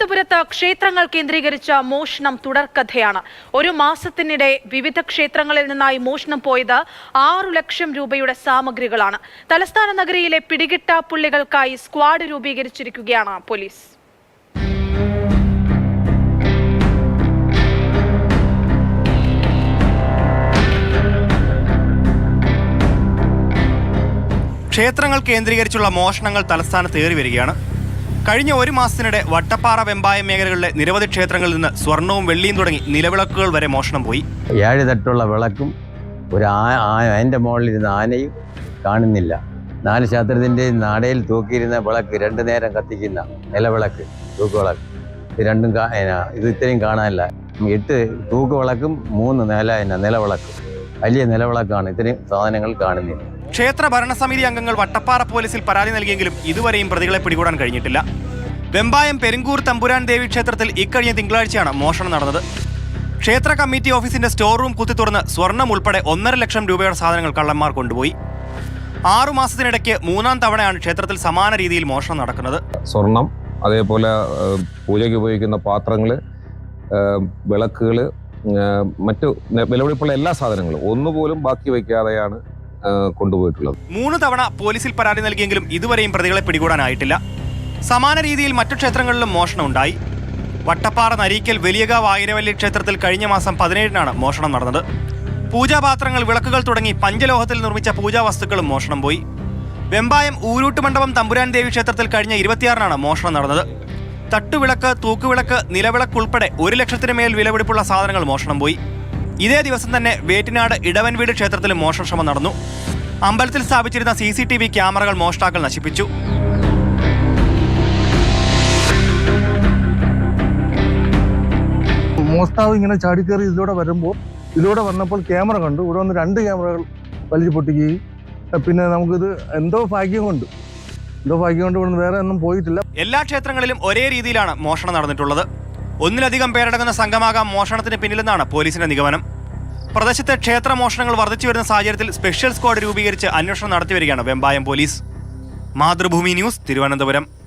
തിരുവനന്തപുരത്ത് ക്ഷേത്രങ്ങൾ കേന്ദ്രീകരിച്ച മോഷണം തുടർക്കഥയാണ്. ഒരു മാസത്തിനിടെ വിവിധ ക്ഷേത്രങ്ങളിൽ നിന്നായി മോഷണം പോയത് ആറു ലക്ഷം രൂപയുടെ സാമഗ്രികളാണ്. തലസ്ഥാന നഗരിയിലെ പിടികിട്ട പുള്ളികൾക്കായി സ്ക്വാഡ് രൂപീകരിച്ചിരിക്കുകയാണ് പോലീസ്. ക്ഷേത്രങ്ങൾ കേന്ദ്രീകരിച്ചുള്ള മോഷണങ്ങൾ തലസ്ഥാനത്ത് ഏറി വരികയാണ്. കഴിഞ്ഞ ഒരു മാസത്തിനിടെ വട്ടപ്പാറ വെമ്പായം മേഖലകളിലെ നിരവധി ക്ഷേത്രങ്ങളിൽ നിന്ന് സ്വർണവും വെള്ളിയും തുടങ്ങി നിലവിളക്കുകൾ വരെ മോഷണം പോയി. ഏഴ് തട്ടുള്ള വിളക്കും ഒരു അതിന്റെ മുകളിലിരുന്ന ആനയും കാണുന്നില്ല. നാല് ശാസ്ത്രത്തിന്റെ നടയിൽ തൂക്കിയിരുന്ന വിളക്ക് രണ്ട് നേരം കത്തിക്കുന്ന നിലവിളക്ക് തൂക്കുവിളക്ക്. ഇത് രണ്ടും ഇത് ഇത്രയും കാണാനില്ല. എട്ട് തൂക്കുവിളക്കും മൂന്ന് നില നിലവിളക്കും. വലിയ നിലവിളക്കാണ്. ഇത്രയും സാധനങ്ങൾ കാണുന്നത്. ക്ഷേത്ര ഭരണസമിതി അംഗങ്ങൾ വട്ടപ്പാറ പോലീസിൽ പരാതി നൽകിയെങ്കിലും ഇതുവരെയും പ്രതികളെ പിടികൂടാൻ കഴിഞ്ഞിട്ടില്ല. വെമ്പായം പെരുങ്കൂർ തമ്പുരാൻ ദേവി ക്ഷേത്രത്തിൽ ഇക്കഴിഞ്ഞ തിങ്കളാഴ്ചയാണ് മോഷണം നടന്നത്. ക്ഷേത്ര കമ്മിറ്റി ഓഫീസിന്റെ സ്റ്റോർ റൂം കുത്തി തുറന്ന് സ്വർണം ഉൾപ്പെടെ ഒന്നര ലക്ഷം രൂപയുടെ സാധനങ്ങൾ കള്ളന്മാർ കൊണ്ടുപോയി. ആറു മാസത്തിനിടയ്ക്ക് മൂന്നാം തവണയാണ് ക്ഷേത്രത്തിൽ സമാന രീതിയിൽ മോഷണം നടക്കുന്നത്. സ്വർണം അതേപോലെ പൂജയ്ക്ക് ഉപയോഗിക്കുന്ന പാത്രങ്ങൾ വിളക്കുകൾ മറ്റു വിലപിടിപ്പുള്ള എല്ലാ സാധനങ്ങളും ഒന്നുപോലും ബാക്കി വയ്ക്കാതെയാണ് കൊണ്ടുപോയിട്ടുള്ളത്. മൂന്ന് തവണ പോലീസിൽ പരാതി നൽകിയെങ്കിലും ഇതുവരെയും പ്രതികളെ പിടികൂടാനായിട്ടില്ല. സമാന രീതിയിൽ മറ്റു ക്ഷേത്രങ്ങളിലും മോഷണം ഉണ്ടായി വട്ടപ്പാറ നരീക്കൽ വലിയക ആയിരവല്ലി ക്ഷേത്രത്തിൽ കഴിഞ്ഞ മാസം പതിനേഴിനാണ് മോഷണം നടന്നത്. പൂജാപാത്രങ്ങൾ വിളക്കുകൾ തുടങ്ങി പഞ്ചലോഹത്തിൽ നിർമ്മിച്ച പൂജാ വസ്തുക്കളും മോഷണം പോയി. വെമ്പായം ഊരൂട്ട് മണ്ഡപം തമ്പുരാൻ ദേവി ക്ഷേത്രത്തിൽ കഴിഞ്ഞ ഇരുപത്തിയാറിനാണ് മോഷണം നടന്നത്. തട്ടുവിളക്ക് തൂക്കുവിളക്ക് നിലവിളക്ക് ഉൾപ്പെടെ ഒരു ലക്ഷത്തിന് മേൽ വിലപിടിപ്പുള്ള സാധനങ്ങൾ മോഷണം പോയി. ഇതേ ദിവസം തന്നെ വേറ്റിനാട് ഇടവൻവീട് ക്ഷേത്രത്തിലും മോഷണശ്രമം നടന്നു. അമ്പലത്തിൽ സ്ഥാപിച്ചിരുന്ന സി സി ടി വി ക്യാമറകൾ മോഷ്ടാക്കൾ നശിപ്പിച്ചു. മോഷ്ടാവ് ഇങ്ങനെ ചാടിക്കേറി ഇതിലൂടെ വരുമ്പോൾ ഇതിലൂടെ വന്നപ്പോൾ ക്യാമറ കണ്ടു. ഇവിടെ വന്ന് രണ്ട് ക്യാമറകൾ വലിച്ചു പൊട്ടിക്കുകയും പിന്നെ നമുക്കിത് എന്തോ ഭാഗ്യം കൊണ്ട് വേറെ ഒന്നും പോയിട്ടില്ല. എല്ലാ ക്ഷേത്രങ്ങളിലും ഒരേ രീതിയിലാണ് മോഷണം നടന്നിട്ടുള്ളത്. ഒന്നിലധികം പേരടങ്ങുന്ന സംഘമാകാം മോഷണത്തിന് പിന്നിലെന്നാണ് പോലീസിന്റെ നിഗമനം. പ്രദേശത്തെ ക്ഷേത്ര മോഷണങ്ങൾ വർദ്ധിച്ചു വരുന്ന സാഹചര്യത്തിൽ സ്പെഷ്യൽ സ്ക്വാഡ് രൂപീകരിച്ച് അന്വേഷണം നടത്തിവരികയാണ് വെമ്പായം പോലീസ്. മാതൃഭൂമി ന്യൂസ് തിരുവനന്തപുരം.